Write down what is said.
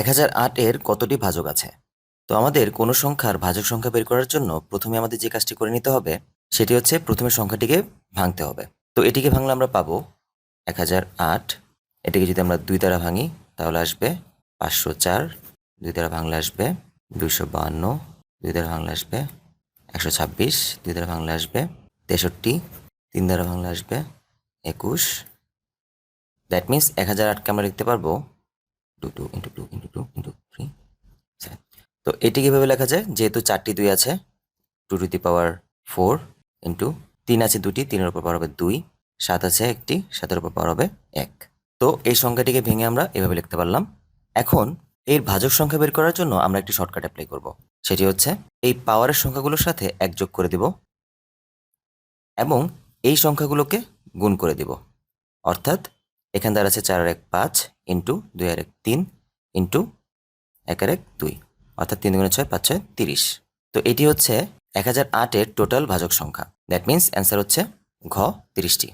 এক হাজার আটের কতটি ভাজক আছে? তো আমাদের কোনো সংখ্যার ভাজক সংখ্যা বের করার জন্য প্রথমে আমাদের যে কাজটি করে নিতে হবে, সেটি হচ্ছে প্রথমে সংখ্যাটিকে ভাঙতে হবে। তো এটিকে ভাঙলে আমরা পাবো এক হাজার আট। এটিকে যদি আমরা দুই দ্বারা ভাঙি, তাহলে আসবে পাঁচশো চার। দুই দ্বারা ভাঙলে আসবে দুইশো বাহান্ন। দুই দ্বারা ভাঙলে আসবে একশো ছাব্বিশ। দুই দ্বারা ভাঙলে আসবে তেষট্টি। তিন দ্বারা ভাঙলে আসবে একুশ। দ্যাট মিন্স এক হাজার আটকে আমরা লিখতে পারব two two into two into two into three seven তো এটি কীভাবে লেখা যায়? যেহেতু চারটি দুই আছে two to the power four into তিন আছে দুটি, তিনের উপর পাওয়ার হবে দুই, সাত আছে একটি, সাতের উপর পাওয়ার হবে এক। তো এই সংখ্যাটিকে ভেঙে আমরা এভাবে লিখতে পারলাম। এখন এর ভাজক সংখ্যা বের করার জন্য আমরা একটি শর্টকাট অ্যাপ্লাই করব। সেটি হচ্ছে এই পাওয়ারের সংখ্যাগুলোর সাথে এক যোগ করে দিব এবং এই সংখ্যাগুলোকে গুণ করে দিব। অর্থাৎ এখান আছে চার আর এক পাঁচ ইন্টু দুই আর এক তিন ইন্টু এক আর এক দুই, অর্থাৎ তিন গুণে ছয়, পাঁচ ছয়, তিরিশ। তো এটি হচ্ছে এক হাজার আটের টোটাল ভাজক সংখ্যা। দ্যাট মিন্স অ্যান্সার হচ্ছে ঘ তিরিশটি।